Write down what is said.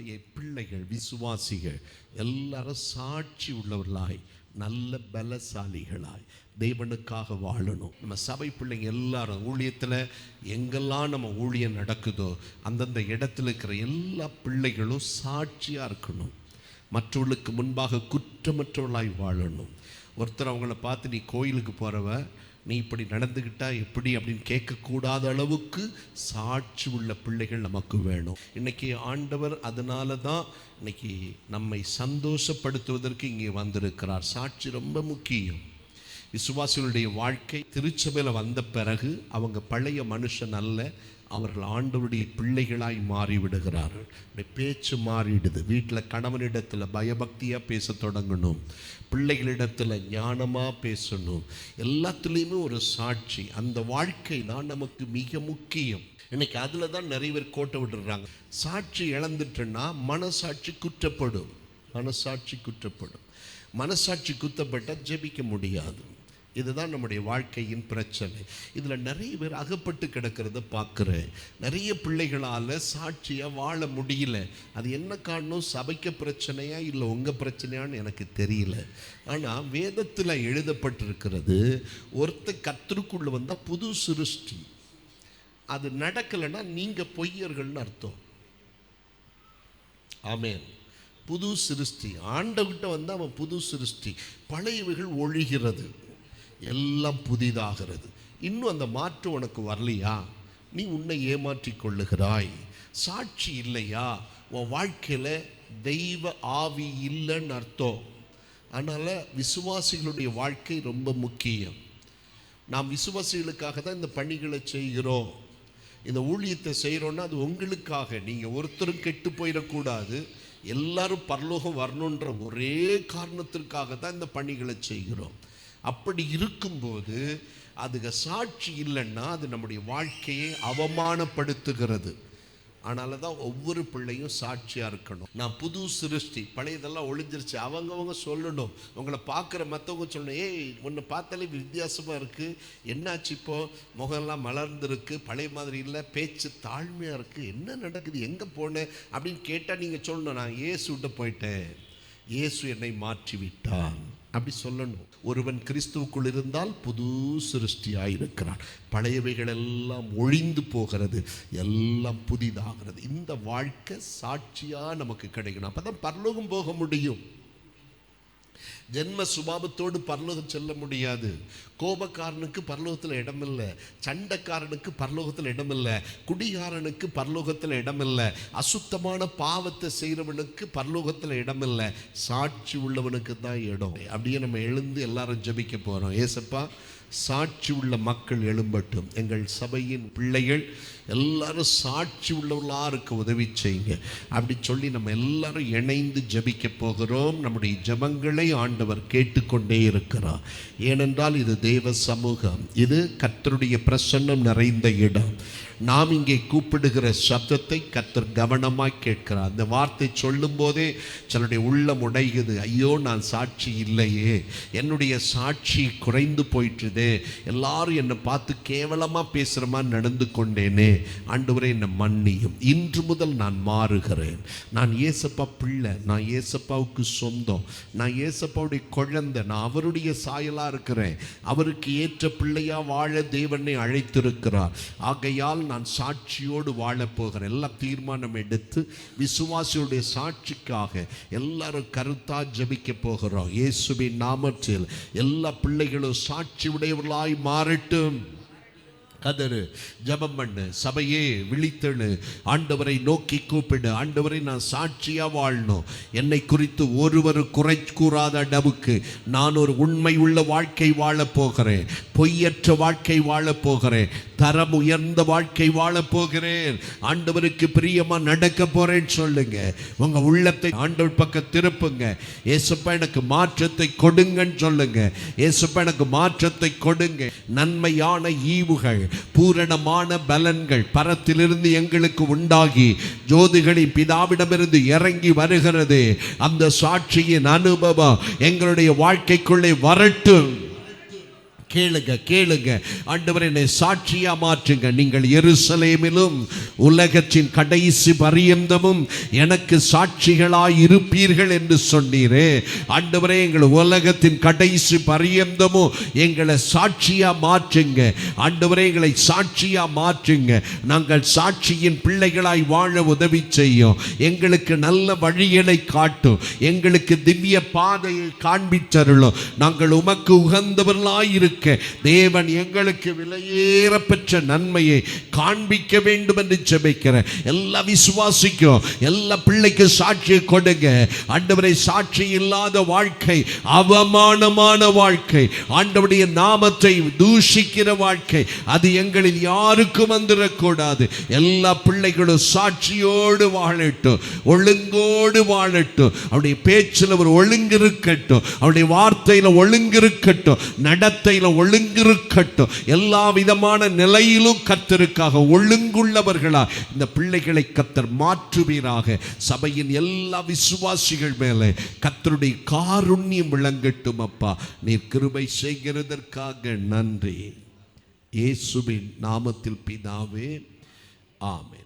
நம்முடைய பிள்ளைகள் விசுவாசிகள் எல்லாரும் சாட்சி உள்ளவர்களாய் நல்ல பலசாலிகளாய் தேவனுக்காக வாழணும். நம்ம சபை பிள்ளைங்க எல்லாரும் ஊழியத்தில் எங்கெல்லாம் நம்ம ஊழியம் நடக்குதோ அந்தந்த இடத்துல இருக்கிற எல்லா பிள்ளைகளும் சாட்சியாக இருக்கணும். மற்றவர்களுக்கு முன்பாக குற்றமற்றவர்களாய் வாழணும். ஒருத்தர் அவங்கள பார்த்து நீ கோயிலுக்கு போகிறவ நீ இப்படி நடந்துக்கிட்டா எப்படி? அப்படின்னு கேட்கக்கூடாத அளவுக்கு சாட்சி உள்ள பிள்ளைகள் நமக்கு வேணும். இன்னைக்கு ஆண்டவர் அதனால தான் இன்னைக்கு நம்மை சந்தோஷப்படுத்துவதற்கு இங்கே வந்திருக்கிறார். சாட்சி ரொம்ப முக்கியம். விசுவாசிகளுடைய வாழ்க்கை திருச்சபையில் வந்த பிறகு அவங்க பழைய மனுஷன் அல்ல அவர்கள் ஆண்டவருடைய பிள்ளைகளாய் மாறி விடுகிறார்கள் பேச்சு மாறிடுது. வீட்டில் கணவனிடத்தில் பயபக்தியாக பேச தொடங்கணும். பிள்ளைகளிடத்தில் ஞானமாக பேசணும். எல்லாத்துலேயுமே ஒரு சாட்சி. அந்த வாழ்க்கை தான் நமக்கு மிக முக்கியம். இன்னைக்கு அதில் தான் நிறைய பேர் கோட்டை விட்டுறாங்க. சாட்சி இழந்துட்டேன்னா மனசாட்சி குற்றப்படும். மனசாட்சி குற்றப்படும். மனசாட்சி குத்தப்பட்டால் ஜெபிக்க முடியாது. இதுதான் நம்முடைய வாழ்க்கையின் பிரச்சனை. இதில் நிறைய பேர் அகப்பட்டு கிடக்கிறத பார்க்குறேன். நிறைய பிள்ளைகளால் சாட்சியாக வாழ முடியல. அது என்ன காரணம்? சபைக்க பிரச்சனையா இல்லை உங்கள் பிரச்சனையான்னு எனக்கு தெரியல. ஆனால் வேதத்தில் எழுதப்பட்டிருக்கிறது ஒருத்தர் கத்திற்குள்ளே வந்தால் புது சிருஷ்டி. அது நடக்கலைன்னா நீங்கள் பொய்யர்கள்னு அர்த்தம். ஆமேன். புது சிருஷ்டி. ஆண்டவர்கிட்ட வந்து அவன் புது சிருஷ்டி. பழையவைகள் ஒழிகிறது. எல்லாம் புதிதாகிறது. இன்னும் அந்த மாற்றம் உனக்கு வரலையா? நீ உன்னை ஏமாற்றி கொள்ளுகிறாய் சாட்சி இல்லையா? உன் வாழ்க்கையில் தெய்வ ஆவி இல்லைன்னு அர்த்தம். அதனால் விசுவாசிகளுடைய வாழ்க்கை ரொம்ப முக்கியம். நாம் விசுவாசிகளுக்காக தான் இந்த பணிகளை செய்கிறோம். இந்த ஊழியத்தை செய்கிறோன்னா அது உங்களுக்காக. நீங்கள் ஒருத்தரும் கெட்டு போயிடக்கூடாது. எல்லாரும் பரலோகம் வரணுன்ற ஒரே காரணத்திற்காக தான் இந்த பணிகளை செய்கிறோம். அப்படி இருக்கும்போது அதுக்கு சாட்சி இல்லைன்னா அது நம்முடைய வாழ்க்கையை அவமானப்படுத்துகிறது. அதனால தான் ஒவ்வொரு பிள்ளையும் சாட்சியாக இருக்கணும். நான் புது சிருஷ்டி பழையதெல்லாம் ஒழிஞ்சிருச்சு அவங்கவங்க சொல்லணும். உங்களை பார்க்குற மற்றவங்க சொல்லணும் ஏய் ஒன்று பார்த்தாலே வித்தியாசமாக இருக்குது என்னாச்சு இப்போ? முகம்லாம் மலர்ந்துருக்கு பழைய மாதிரி இல்லை பேச்சு தாழ்மையாக இருக்குது என்ன நடக்குது? எங்கே போனேன் அப்படின்னு கேட்டால் நீங்கள் சொல்லணும் நான் ஏசு விட்டு போயிட்டேன். இயேசு என்னை மாற்றி விட்டான் அப்படி சொல்லணும். ஒருவன் கிறிஸ்துவுக்குள் இருந்தால் புது சிருஷ்டியாக இருக்கிறான். பழையவைகள் எல்லாம் ஒழிந்து போகிறது. எல்லாம் புதிதாகிறது. இந்த வாழ்க்கை சாட்சியாக நமக்கு கிடைக்கணும். அப்போ தான் பரலோகம் போக முடியும். ஜென்ம சுபாவத்தோடு பரலோகம் செல்ல முடியாது. கோபக்காரனுக்கு பரலோகத்தில் இடமில்லை. சண்டைக்காரனுக்கு பரலோகத்தில் இடமில்லை. குடிகாரனுக்கு பரலோகத்தில் இடமில்லை. அசுத்தமான பாவத்தை செய்கிறவனுக்கு பரலோகத்தில் இடமில்லை. சாட்சி உள்ளவனுக்கு தான் இடம். அப்படியே நம்ம எழுந்து எல்லாரும் ஜெபிக்க போகிறோம் ஏசப்பா சாட்சி உள்ள மக்கள் எழும்பட்டும். எங்கள் சபையின் பிள்ளைகள் எல்லாரும் சாட்சி உள்ளவர்களாக இருக்க உதவி செய்யுங்க. அப்படி சொல்லி நம்ம எல்லாரும் இணைந்து ஜபிக்க போகிறோம். நம்முடைய ஜெபங்களை ஆண்டவர் கேட்டுக்கொண்டே இருக்கிறார். ஏனென்றால் இது தேவ சமூகம். இது கர்த்தருடைய பிரசன்னம் நிறைந்த இடம். நாம் இங்கே கூப்பிடுகிற சப்தத்தை கத்தர் கவனமாக கேட்கிறார். அந்த வார்த்தை சொல்லும் போதே சிலருடைய உள்ளம் உடையுது. ஐயோ நான் சாட்சி இல்லையே. என்னுடைய சாட்சி குறைந்து போயிட்டுதே. எல்லாரும் என்னை பார்த்து கேவலமாக பேசுகிற மாதிரி நடந்து கொண்டேனே. ஆண்டவரே என்னை மன்னியும். இன்று முதல் நான் மாறுகிறேன். நான் ஏசப்பா பிள்ளை நான் ஏசப்பாவுக்கு சொந்தம். நான் ஏசப்பாவுடைய குழந்தை நான் அவருடைய சாயலாக இருக்கிறேன். அவருக்கு ஏற்ற பிள்ளையா வாழ தேவனை அழைத்திருக்கிறார். ஆகையால் நான் சாட்சியோடு வாழப்போகிறேன் எல்லாம் தீர்மானம் எடுத்து விசுவாசியுடைய சாட்சிக்காக எல்லாரும் கருத்தா ஜபிக்க போகிறோம். இயேசுவின் நாமத்தில் எல்லா பிள்ளைகளும் சாட்சி உடையவர்களாய் மாறட்டும். கதறு ஜெபம் பண்ணு சபையே விழித்தெழு ஆண்டவரை நோக்கி கூப்பிடு ஆண்டவரை நான் சாட்சியாக வாழணும். என்னை குறித்து ஒருவர் குறை கூறாத அளவுக்கு நான் ஒரு உண்மை உள்ள வாழ்க்கை வாழப் போகிறேன். பொய்யற்ற வாழ்க்கை வாழப் போகிறேன். தரம் உயர்ந்த வாழ்க்கை வாழப் போகிறேன். ஆண்டவருக்கு பிரியமாக நடக்க போகிறேன்னு சொல்லுங்க. உங்கள் உள்ளத்தை ஆண்டவர் பக்கம் திருப்புங்க. ஏசப்பா எனக்கு மாற்றத்தை கொடுங்கன்னு சொல்லுங்க. ஏசப்பா எனக்கு மாற்றத்தை கொடுங்க. நன்மையான ஈவுகள். பூரணமான பலன்கள் பரத்திலிருந்து எங்களுக்கு உண்டாகி ஜோதிகளை பிதாவிடமிருந்து இறங்கி வருகிறது. அந்த சாட்சியின் அனுபவம் எங்களுடைய வாழ்க்கைக்குள்ளே வரட்டும். கேளுங்க கேளுங்க. ஆண்டவர் என்னை சாட்சியா மாற்றுங்க. நீங்கள் எருசலேமிலும் உலகத்தின் கடைசி பரியந்தமும் எனக்கு சாட்சிகளாய் இருப்பீர்கள் என்று சொன்னீரே. ஆண்டவரே எங்கள் உலகத்தின் கடைசி பரியந்தமும் எங்களை சாட்சியா மாற்றுங்க. ஆண்டவரே எங்களை சாட்சியா மாற்றுங்க. நாங்கள் சாட்சியின் பிள்ளைகளாய் வாழ உதவி செய்யும். எங்களுக்கு நல்ல வழிகளை காட்டும். எங்களுக்கு திவ்ய பாதையை காண்பிச்சருளும் நாங்கள் உமக்கு உகந்தவர்களாய் இருக்க தேவன் எங்களுக்கு விலையேற பெற்ற நன்மையை காண்பிக்க வேண்டும் என்று ஜெபிக்கிறேன். எல்லா விசுவாசிக்கும் எல்லா பிள்ளைக்கு சாட்சியை கொடுங்க. ஆண்டவரை சாட்சி இல்லாத வாழ்க்கை அவமானமான வாழ்க்கை ஆண்டவருடைய நாமத்தை தூஷிக்கிற வாழ்க்கை அது எங்களில் யாருக்கும் வந்துடக்கூடாது எல்லா பிள்ளைகளும் சாட்சியோடு வாழட்டும் ஒழுங்கோடு வாழட்டும். அவருடைய பேச்சில் ஒரு ஒழுங்கு இருக்கட்டும் அவருடைய வார்த்தையில் ஒழுங்கு இருக்கட்டும் நடத்தையில் ஒழுங்கு இருக்கட்டும் எல்லா விதமான நிலையிலும் கத்தருக்காக ஒழுங்குள்ளவர்களா. இந்த பிள்ளைகளை கத்தர் மாற்றுவீராக. சபையின் எல்லா விசுவாசிகள் மேலே கத்தருடைய காருண்யம் விளங்கட்டும் அப்பா. நீர் கிருபை செய்கிறதற்காக நன்றி. இயேசுவின் நாமத்தில் பிதாவே ஆமே